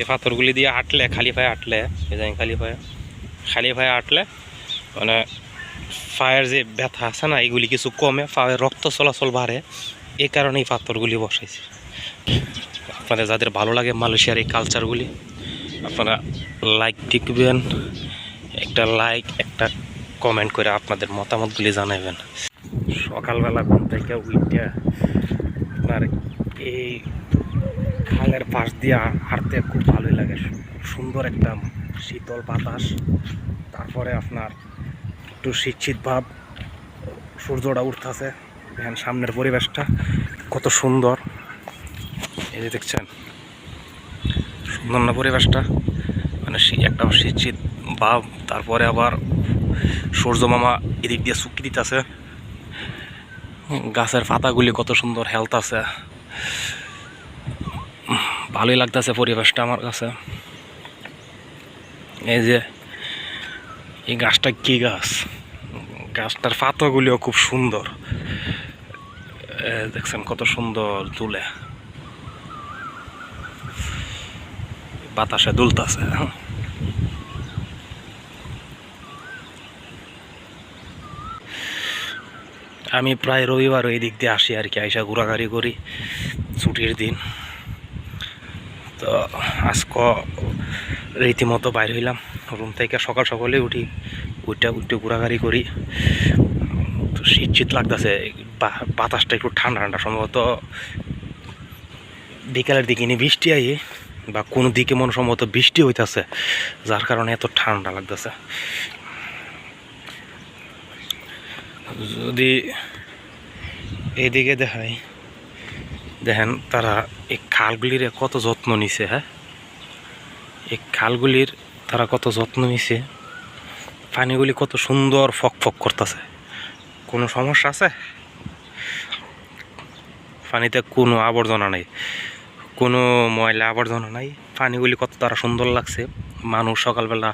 এই পাথরগুলি দিয়ে হাঁটলে খালি পায়ে হাঁটলে এই খালি পায়ে খালি পায়ে হাঁটলে মানে পায়ের যে ব্যথা আছে না, এগুলি কিছু কমে পায়ের রক্ত চলাচল বাড়ে, এই কারণে এই পাথরগুলি বসাইছে। আপনাদের যাদের ভালো লাগে মালয়েশিয়ার এই কালচারগুলি আপনারা লাইক টিকবেন একটা লাইক একটা কমেন্ট করে আপনাদের মতামতগুলি জানাবেন সকালবেলা ঘুম থেকে উইটা আপনার এই খালের পাশ দিয়ে হাঁটতে খুব ভালোই লাগে। সুন্দর একটা শীতল বাতাস। তারপরে আপনার একটু শীত শীত ভাব। সূর্যটা উঠতেছে। দেখেন সামনের পরিবেশটা কত সুন্দর। এই যে দেখছেন, সুন্দর না পরিবেশটা। মানে একটা শীত শীত ভাব। তারপরে আবার সূর্য মামা এদিক দিয়ে চুক্তি দিতেছে। গাছের পাতাগুলি কত সুন্দর হেলথ আছে ভালোই লাগতেছে পরিবেশটা আমার কাছে। এই যে, এই গাছটা কি গাছ? গাছটার পাতাগুলিও খুব সুন্দর। দেখছেন কত সুন্দর তুলে বাতাসে দুলতাছে হ্যাঁ। আমি প্রায় রবিবার ওই দিক দিয়ে আসি আর কি, আইসা ঘোরাঘুরি করি ছুটির দিন। তো আজক রীতিমতো বাইর হইলাম। রুম থেকে সকাল সকালে উঠি উঠটা উঠতে ঘোরাঘুরি করি। তো শীত শীত লাগতেছে বাতাসটা একটু ঠান্ডা ঠান্ডা সম্ভবত। বিকালের দিকে নিয়ে বৃষ্টি আই বা কোনো দিকে মনে সম্ভবত বৃষ্টি হইতাছে, যার কারণে এত ঠান্ডা লাগতেছে। যদি এদিকে দেখাই দেখেন তারা এই খালগুলির কত যত্ন নিছে হ্যাঁ? এই খালগুলির তারা কত যত্ন নিছে, পানিগুলি কত সুন্দর ফক ফক করতেছে। কোনো সমস্যা আছে? পানিতে কোনো আবর্জনা নেই। কোনো ময়লা আবর্জনা নাই। পানিগুলি কত তারা সুন্দর লাগছে। মানুষ সকালবেলা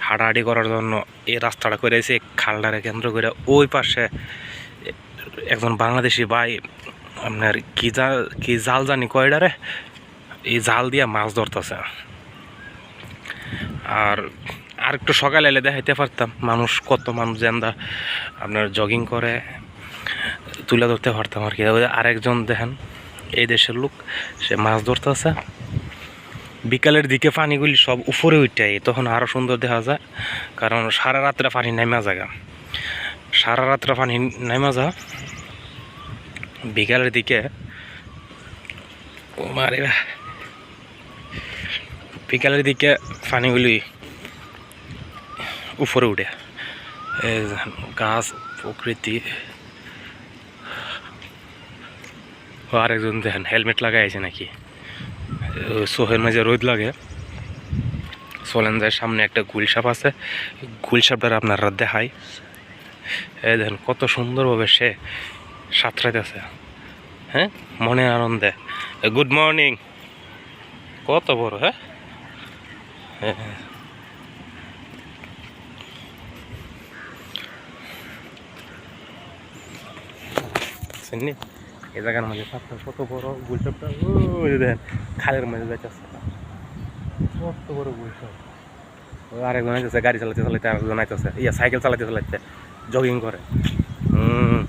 হাঁটাহাঁটি করার জন্য এই রাস্তাটা করে এসে খালটারে কেন্দ্র করে ওই পাশে একজন বাংলাদেশি ভাই আপনার কি জাল কি জাল জানি কয়ডারে এই জাল দিয়ে মাছ ধরতেছে। আর আর একটু সকালে এলে দেখাইতে পারতাম, মানুষ কত মানুষ জেন্দা আপনার জগিং করে, তুলে ধরতে পারতাম আর কি। আরেকজন দেখেন, এই দেশের লোক, সে মাছ ধরতেছে। বিকালের দিকে পানিগুলি সব উপরে উঠে তখন আরও সুন্দর দেখা যায়, কারণ সারা রাত্রে পানি নেমে যায় সারা রাত্রে পানি নেমে যা বিকালের দিকে বিকালের দিকে পানিগুলি উপরে উঠে। গাছ, প্রকৃতি। আরেকজন দেখেন, হেলমেট লাগাই আছে নাকি? সোহের মাঝে রোদ লাগে। চলেন সামনে একটা গুলসাপ আছে। গুলসাপটার আপনারা এই দেখেন, কত সুন্দরভাবে সে সাঁতরাইতেছে। হ্যাঁ? মনে আনন্দে। গুড মর্নিং কত বড় হ্যাঁ? হ্যাঁ। শুননি? এই জায়গার মাঝে সাপটা কত বড় গুলসাপটা দেখেন, খালের মাঝে যাইতেছে। কত বড় গুলসাপ আরেকজন আইতেছে, গাড়ি চালাতে চালাতে আরেকজন আইতেছে। ইয়া, সাইকেল চালাতে চালাতে জগিং করে। হুম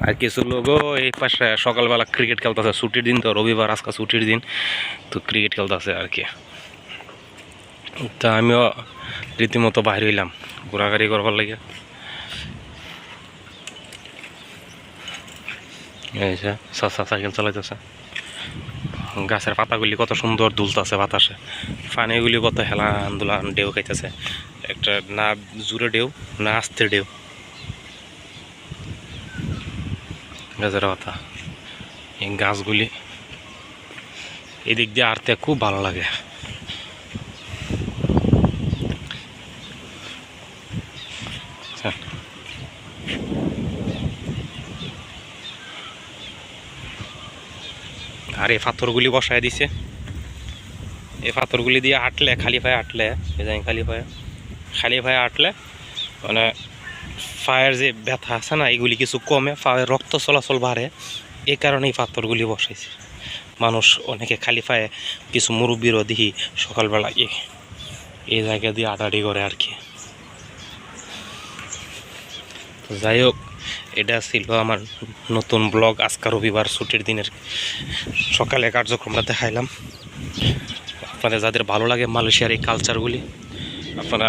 আর কিছু লোকও এই পাশে সকালবেলা ক্রিকেট খেলতেছে। ছুটির দিন তো, রবিবার, আজকে ছুটির দিন। তো ক্রিকেট খেলতেছে আর কি। তা আমিও রীতিমতো বাইর হইলাম, ঘোরাঘুরি করবার লাগে। সাইকেল চালাইতেছে। গাছের পাতাগুলি কত সুন্দর দুলতেছে বাতাসে। পানিগুলি কত হেলান দুলান, ঢেউ খাইতেছে। একটা না জুড়ে ঢেউ, না আস্তে ঢেউ। গাছের পাতা এই গাছগুলি এদিক দিয়ে আরতে খুব ভালো লাগে আচ্ছা। আর এই পাথরগুলি বসায় দিছে এই পাথরগুলি দিয়ে হাঁটলে খালি পায়ে জানি খালি পায়ে খালি পায়ে হাঁটলে মানে পায়ের যে ব্যথা আছে না, এগুলি কিছু কমে পায়ের রক্ত চলাচল বাড়ে এই কারণেই পাথরগুলি বসাইছে। মানুষ অনেকে খালি পায়ে কিছু মুরব্বীরও দেখি সকালবেলা এ এই জায়গা দিয়ে আটাডি করে আর কি। যাই হোক, এটা ছিল আমার নতুন ব্লগ। আজকে রবিবার, ছুটির দিনের সকালে কার্যক্রমটা দেখাইলাম। আপনাদের যাদের ভালো লাগে মালয়েশিয়ার এই কালচারগুলি আপনারা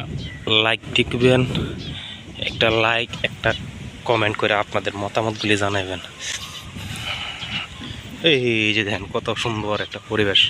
লাইক টিকবেন। একটা লাইক একটা কমেন্ট করে আপনাদের মতামতগুলি জানাবেন এই যে দেখেন কত সুন্দর একটা পরিবেশ।